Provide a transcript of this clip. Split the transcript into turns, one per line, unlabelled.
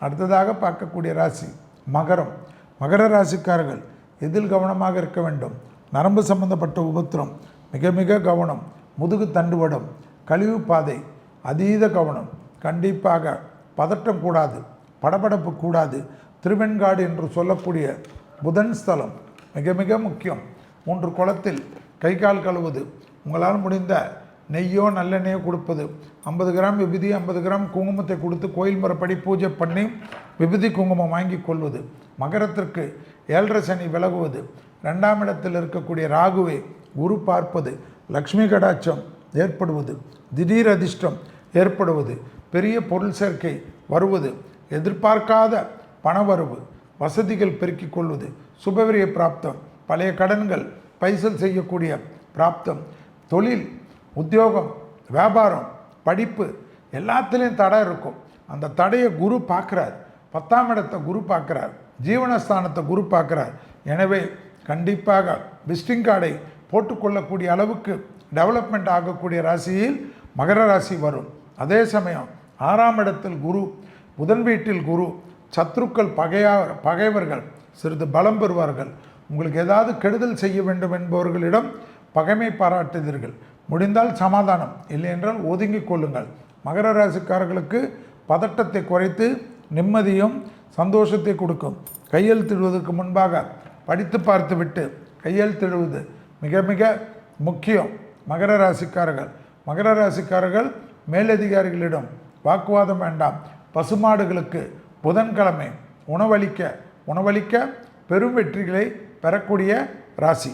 அடுத்ததாக பார்க்கக்கூடிய ராசி மகரம். மகர ராசிக்காரர்கள் எதில் கவனமாக இருக்க வேண்டும்? நரம்பு சம்பந்தப்பட்ட உபத்திரம் மிக மிக கவனம் முதுகு தண்டுவடம் கழிவு பாதை அதீத கவனம். கண்டிப்பாக பதட்டம் கூடாது படபடப்பு கூடாது. திருவெண்காடு என்று சொல்லக்கூடிய புதன் ஸ்தலம் மிக மிக முக்கியம். மூன்று குளத்தில் கை கால் கழுவுது உங்களால் முடிந்த நெய்யோ நல்லெண்ணெயோ கொடுப்பது. ஐம்பது கிராம் விபூதி ஐம்பது கிராம் குங்குமத்தை கொடுத்து கோயில் முறைப்படி பூஜை பண்ணி விபூதி குங்குமம் வாங்கி கொள்வது. மகரத்திற்கு ஏழரை சனி விலகுவது. ரெண்டாம் இடத்தில் இருக்கக்கூடிய ராகுவை குரு பார்ப்பது. லக்ஷ்மி கடாட்சம் ஏற்படுவது. திடீர் அதிர்ஷ்டம் ஏற்படுவது. பெரிய பொருள் சேர்க்கை வருவது. எதிர்பார்க்காத பணவரவு வசதிகள் பெருக்கிக் கொள்வது. சுபவிரிய பிராப்தம். பழைய கடன்கள் பைசல் செய்யக்கூடிய பிராப்தம். தொழில் உத்தியோகம் வியாபாரம் படிப்பு எல்லாத்துலேயும் தடை இருக்கும். அந்த தடையை குரு பார்க்குறார். பத்தாம் இடத்தை குரு பார்க்குறார். ஜீவனஸ்தானத்தை குரு பார்க்குறார். எனவே கண்டிப்பாக விசிட்டிங் கார்டை போட்டுக்கொள்ளக்கூடிய அளவுக்கு டெவலப்மெண்ட் ஆகக்கூடிய ராசியில் மகர ராசி வரும். அதே சமயம் ஆறாம் இடத்தில் குரு புதன் வீட்டில் குரு சத்ருக்கள் பகையா பகைவர்கள் சிறிது பலம் பெறுவார்கள். உங்களுக்கு ஏதாவது கெடுதல் செய்ய வேண்டும் என்பவர்களிடம் பகைமை பாராட்டுதீர்கள் முடிந்தால் சமாதானம் இல்லை என்றால் ஒதுங்கிக் கொள்ளுங்கள். மகர ராசிக்காரர்களுக்கு பதட்டத்தை குறைத்து நிம்மதியும் சந்தோஷத்தை கொடுக்கும். கையெழுத்திடுவதற்கு முன்பாக படித்து பார்த்துவிட்டு கையெழுத்திடுவது மிக மிக முக்கியம். மகர ராசிக்காரர்கள் மகர ராசிக்காரர்கள் மேலதிகாரிகளிடம் வாக்குவாதம் வேண்டாம். பசுமாடுகளுக்கு புதன்கிழமை உணவளிக்க உணவளிக்க பெரும் வெற்றிகளை பெறக்கூடிய ராசி.